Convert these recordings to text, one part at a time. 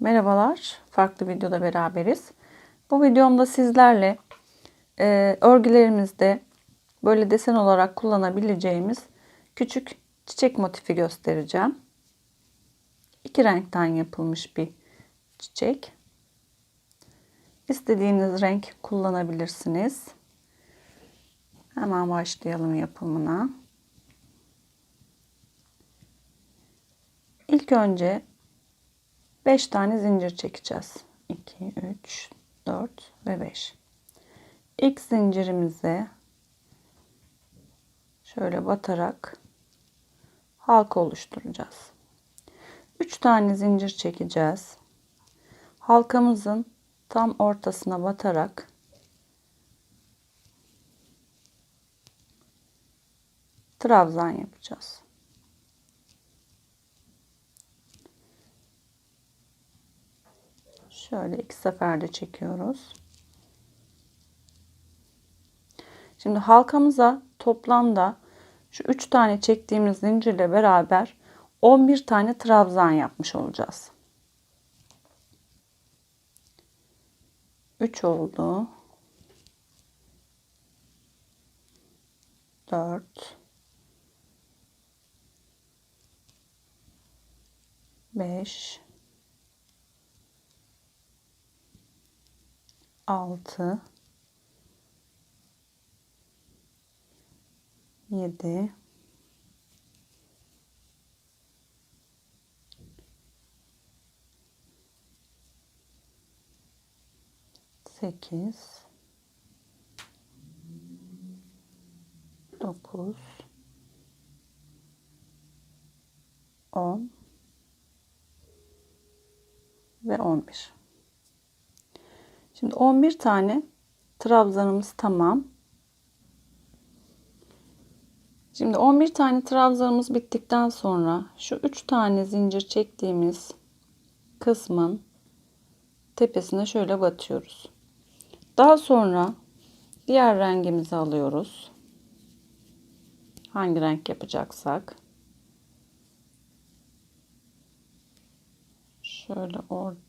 Merhabalar, farklı videoda beraberiz. Bu videomda sizlerle e, örgülerimizde böyle desen olarak kullanabileceğimiz küçük çiçek motifi göstereceğim. İki renkten yapılmış bir çiçek. İstediğiniz renk kullanabilirsiniz. Hemen başlayalım yapımına. İlk önce 5 tane zincir çekeceğiz. 2, 3, 4 ve 5. İlk zincirimize şöyle batarak halka oluşturacağız. 3 tane zincir çekeceğiz. Halkamızın tam ortasına batarak trabzan yapacağız. Şöyle iki seferde çekiyoruz. Şimdi halkamıza toplamda şu üç tane çektiğimiz zincirle beraber 11 tane trabzan yapmış olacağız. 3 oldu. 4 5 6 7 8 9 10 ve 11 Şimdi 11 tane trabzanımız tamam. Şimdi 11 tane trabzanımız bittikten sonra şu 3 tane zincir çektiğimiz kısmın tepesine şöyle batıyoruz. Daha sonra diğer rengimizi alıyoruz. Hangi renk yapacaksak. Şöyle orada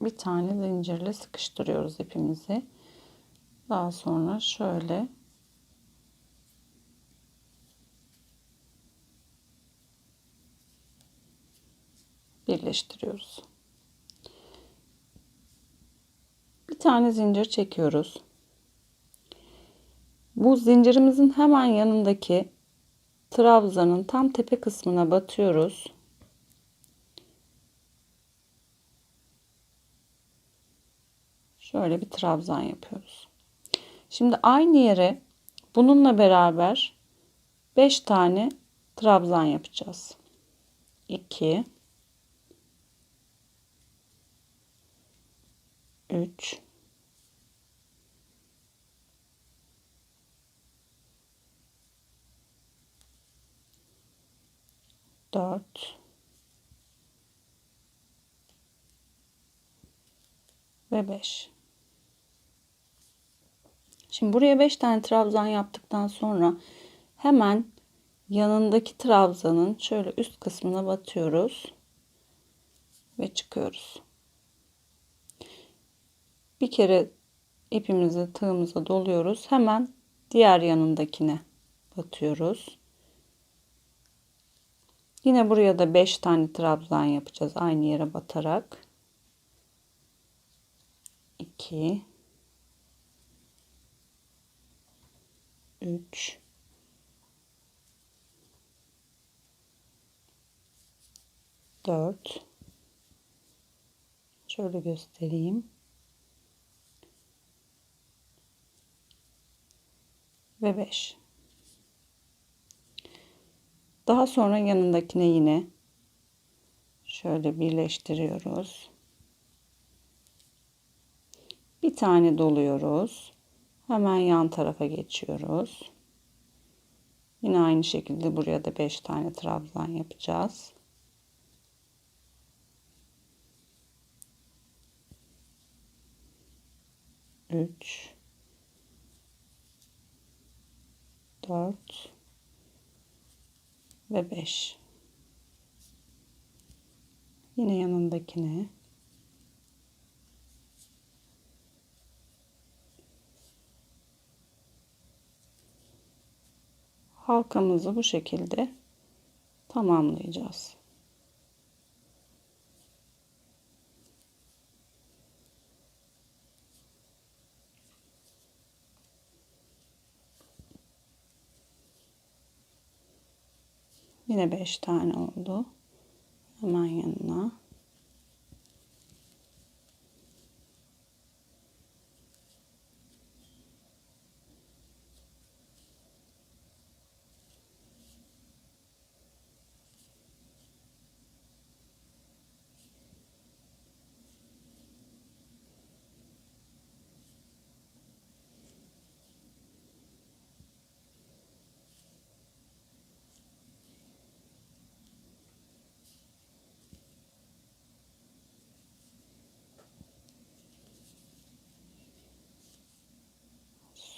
bir tane zincirle sıkıştırıyoruz ipimizi. Daha sonra şöyle birleştiriyoruz. Bir tane zincir çekiyoruz. Bu zincirimizin hemen yanındaki trabzanın tam tepe kısmına batıyoruz. Şöyle bir trabzan yapıyoruz. Şimdi aynı yere bununla beraber 5 tane trabzan yapacağız. 2 3 4 ve 5 Şimdi buraya 5 tane trabzan yaptıktan sonra hemen yanındaki trabzanın şöyle üst kısmına batıyoruz ve çıkıyoruz. Bir kere ipimizi tığımıza doluyoruz. Hemen diğer yanındakine batıyoruz. Yine buraya da 5 tane trabzan yapacağız aynı yere batarak. 2 3 4 şöyle göstereyim. Ve 5 daha sonra yanındakine yine şöyle birleştiriyoruz. Bir tane doluyoruz Hemen yan tarafa geçiyoruz. Yine aynı şekilde buraya da 5 tane trabzan yapacağız. Üç, dört ve beş. Yine yanındakine halkamızı bu şekilde tamamlayacağız. Yine 5 tane oldu. Hemen yanına.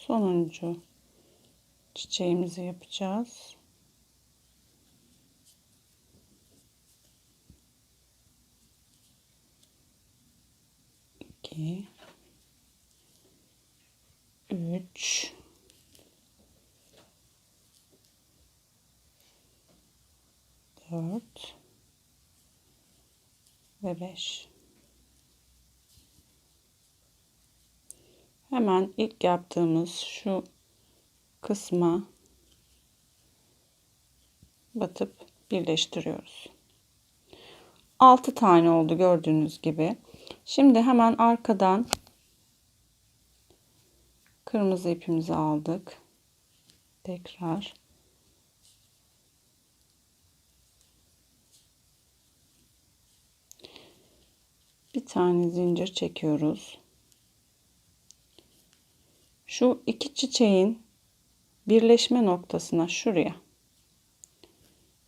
Sonuncu çiçeğimizi yapacağız. İki, üç, dört ve beş. Hemen ilk yaptığımız şu kısma batıp birleştiriyoruz. 6 tane oldu gördüğünüz gibi. Şimdi hemen arkadan kırmızı ipimizi aldık. Tekrar bir tane zincir çekiyoruz. Şu iki çiçeğin birleşme noktasına şuraya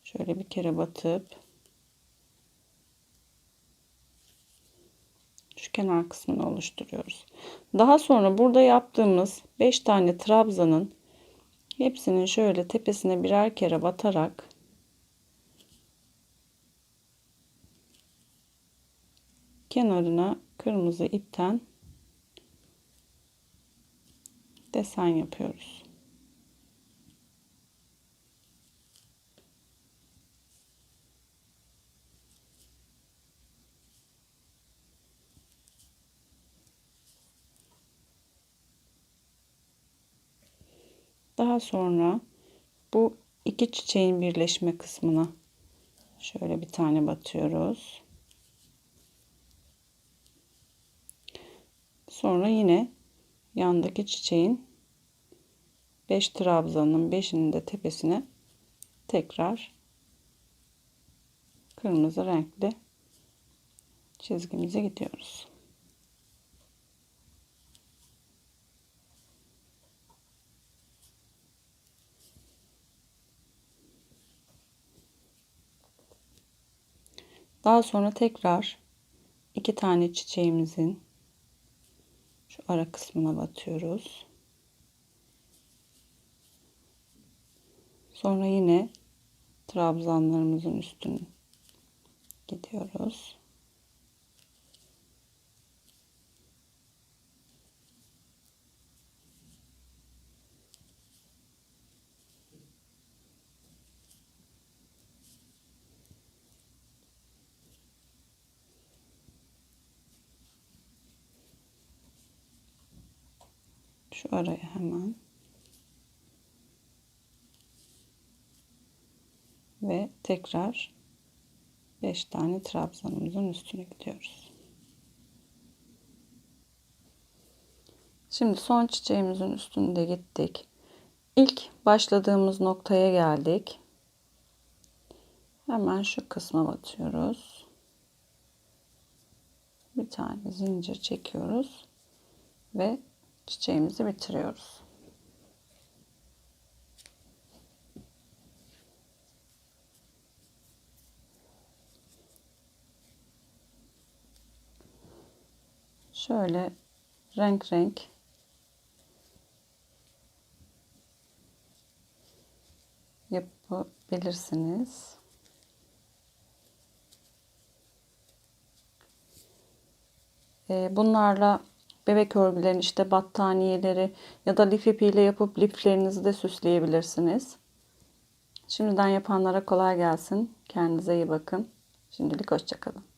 şöyle bir kere batıp şu kenar kısmını oluşturuyoruz. Daha sonra burada yaptığımız 5 tane trabzanın hepsinin şöyle tepesine birer kere batarak kenarına kırmızı ipten desen yapıyoruz. Daha sonra bu iki çiçeğin birleşme kısmına şöyle bir tane batıyoruz. Sonra yine yandaki çiçeğin 5 trabzanın 5'inin de tepesine tekrar kırmızı renkli çizgimize gidiyoruz. Daha sonra tekrar iki tane çiçeğimizin ara kısmına batıyoruz. Sonra yine trabzanlarımızın üstüne gidiyoruz. Şu araya hemen ve tekrar 5 tane trabzanımızın üstüne gidiyoruz. Şimdi son çiçeğimizin üstünde gittik. İlk başladığımız noktaya geldik. Hemen şu kısma batıyoruz. Bir tane zincir çekiyoruz ve çiçeğimizi bitiriyoruz. Şöyle renk renk yapabilirsiniz. Ee, bunlarla bebek örgülerini işte battaniyeleri ya da lif ipiyle yapıp liflerinizi de süsleyebilirsiniz. Şimdiden yapanlara kolay gelsin. Kendinize iyi bakın. Şimdilik hoşçakalın.